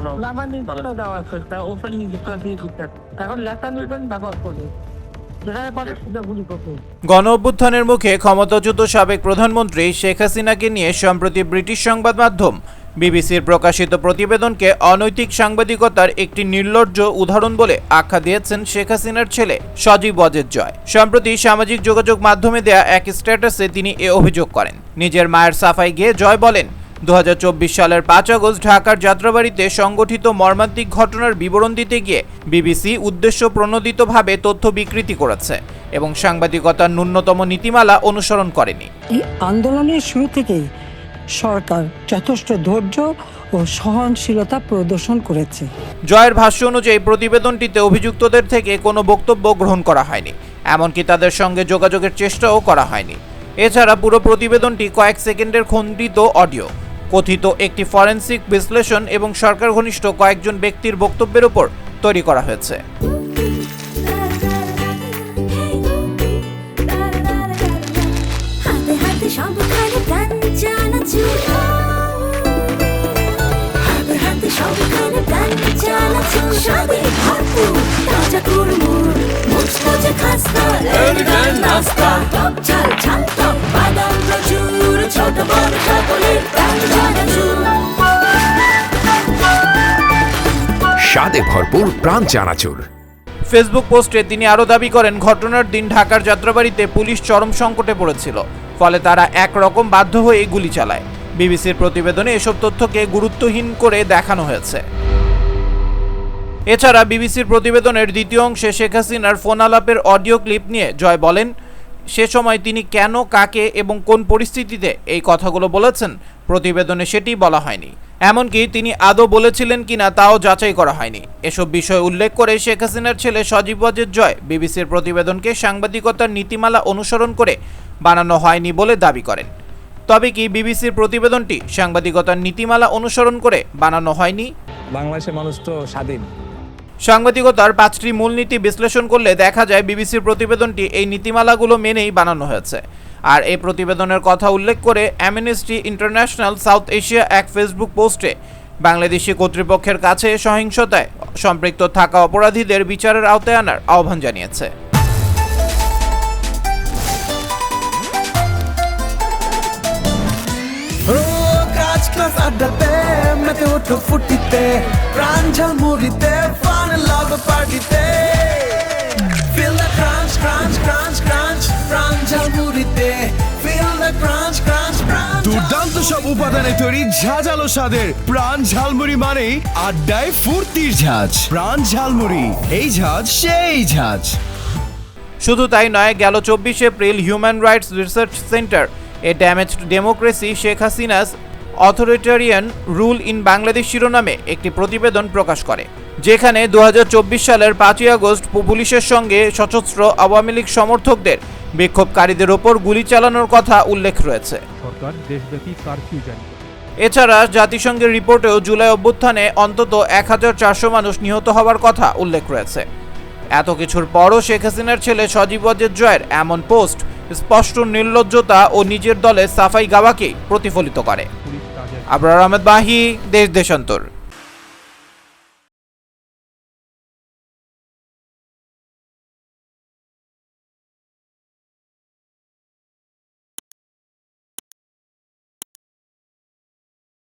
কোনো লাভা নির্দেশনা দেওয়া আছে তা ওপেন নির্দেশনা এখন লেখা নির্দেশন ব্যবহার করবে যেখানে পারে সেটা গুলি করবে গণ অভ্যুত্থানের মুখে ক্ষমতাচ্যুত সাবেক প্রধানমন্ত্রী শেখ হাসিনাকে নিয়ে সম্প্রতি ব্রিটিশ সংবাদ মাধ্যম বিবিসির প্রকাশিত প্রতিবেদনকে অনৈতিক সাংবাদিকতার একটি নির্লজ্জ উদাহরণ বলে আখ্যা দিয়েছেন শেখ হাসিনার ছেলে সজীব ওয়াজেদ জয়। সম্প্রতি সামাজিক যোগাযোগ মাধ্যমে দেয়া এক স্ট্যাটাসে তিনি এ অভিযোগ করেন। নিজের মায়ের সাফাই গিয়ে জয় বলেন দু হাজার চব্বিশ সালের পাঁচ আগস্ট ঢাকার যাত্রাবাড়িতে সংগঠিত মর্মান্তিক ঘটনার বিবরণ দিতে গিয়ে বিবিসি উদ্দেশ্য প্রণোদিতভাবে তথ্য বিকৃতি করেছে এবং সাংবাদিকতার ন্যূনতম নীতিমালা অনুসরণ করেনি। এই আন্দোলনের শুরু থেকেই সরকার যথেষ্ট ধৈর্য ও সহনশীলতা প্রদর্শন করেছে। জয়ের ভাষ্য অনুযায়ী প্রতিবেদনটিতে অভিযুক্তদের থেকে কোনো বক্তব্য গ্রহণ করা হয়নি এমনকি তাদের সঙ্গে যোগাযোগের চেষ্টাও করা হয়নি। এছাড়া পুরো প্রতিবেদনটি কয়েক সেকেন্ডের খণ্ডিত অডিও। কথিত একটি ফরেন্সিক বিশ্লেষণ এবং সরকার ঘনিষ্ঠ কয়েকজন ব্যক্তির বক্তব্যের উপর তৈরি করা হয়েছে। হাতে স্বাদে ভরপুর প্রাণ চানাচুর। ফেসবুক পোস্টে তিনি আরও দাবি করেন, ঘটনার দিন ঢাকার যাত্রাবাড়িতে পুলিশ চরম সংকটে পড়েছিল, ফলে তারা একরকম বাধ্য হয়ে গুলি চালায়। বিবিসির প্রতিবেদনে এসব তথ্যকে গুরুত্বহীন করে দেখানো হয়েছে। এছাড়া বিবিসির প্রতিবেদনের দ্বিতীয় অংশে শেখ হাসিনার ফোন আলাপের অডিও ক্লিপ নিয়ে জয় বলেন, সে সময় তিনি কেন, কাকে এবং কোন পরিস্থিতিতে এই কথাগুলো বলেছেন, প্রতিবেদনে সেটি বলা হয়নি। এমনকি তিনি আদৌ বলেছিলেন কিনা তাও যাচাই করা হয়নি। এসব বিষয় উল্লেখ করে শেখ হাসিনার ছেলে সজীব ওয়াজেদ জয় বিবিসির প্রতিবেদনকে সাংবাদিকতার নীতিমালা অনুসরণ করে বানানো হয়নি বলে দাবি করেন। তবে কি বিবিসির প্রতিবেদনটি সাংবাদিকতার নীতিমালা অনুসরণ করে বানানো হয়নি? বাংলাদেশের মানুষ তো স্বাধীন। সাংবাদিকতার পাঁচটি মূলনীতি বিশ্লেষণ করলে দেখা যায় বিবিসির প্রতিবেদনটি এই নীতিমালাগুলো মেনেই বানানো হয়েছে। আর এই প্রতিবেদনের কথা উল্লেখ করে অ্যামনেস্টি ইন্টারন্যাশনাল সাউথ এশিয়া এক ফেসবুক পোস্টে, বাংলাদেশি কর্তৃপক্ষের কাছে সহিংসতায় সম্পৃক্ত থাকা অপরাধীদের বিচারের আওতায় আনার আহ্বান জানিয়েছে। Crunch দুর্দান্ত সব উপাদানে তৈরি ঝাঁঝালো স্বাদের প্রাণ ঝালমুড়ি মানেই আড্ডায় ফুর্তির ঝাঁজ। প্রাণ ঝালমুড়ি এই ঝাঁজ সেই ঝাঁজ। শুধু তাই নয় গেল চব্বিশ April Human Rights Research Centre A damage democracy Sheikh Hasina's authoritarian rule in Bangladesh শিরোনামে একটি প্রতিবেদন প্রকাশ করে যেখানে দু হাজার চব্বিশ সালের পাঁচই আগস্ট পুলিশের সঙ্গে সশস্ত্র আওয়ামী লীগ সমর্থকদের বিক্ষোভকারীদের ওপর গুলি চালানোর কথা উল্লেখ রয়েছে। সরকার দেশব্যাপী কারফিউ জারি এছাড়া জাতিসংঘের রিপোর্টেও জুলাই অভ্যুত্থানে অন্তত এক হাজার চারশো মানুষ নিহত হওয়ার কথা উল্লেখ রয়েছে। এত কিছুর পরও শেখ হাসিনার ছেলে সজীব জয়ের এমন পোস্ট স্পষ্ট নির্লজ্জতা ও নিজের দলে সাফাই গাওয়াকেই প্রতিফলিত করে। আবরার আহমেদ বাহি দেশ দেশান্তর।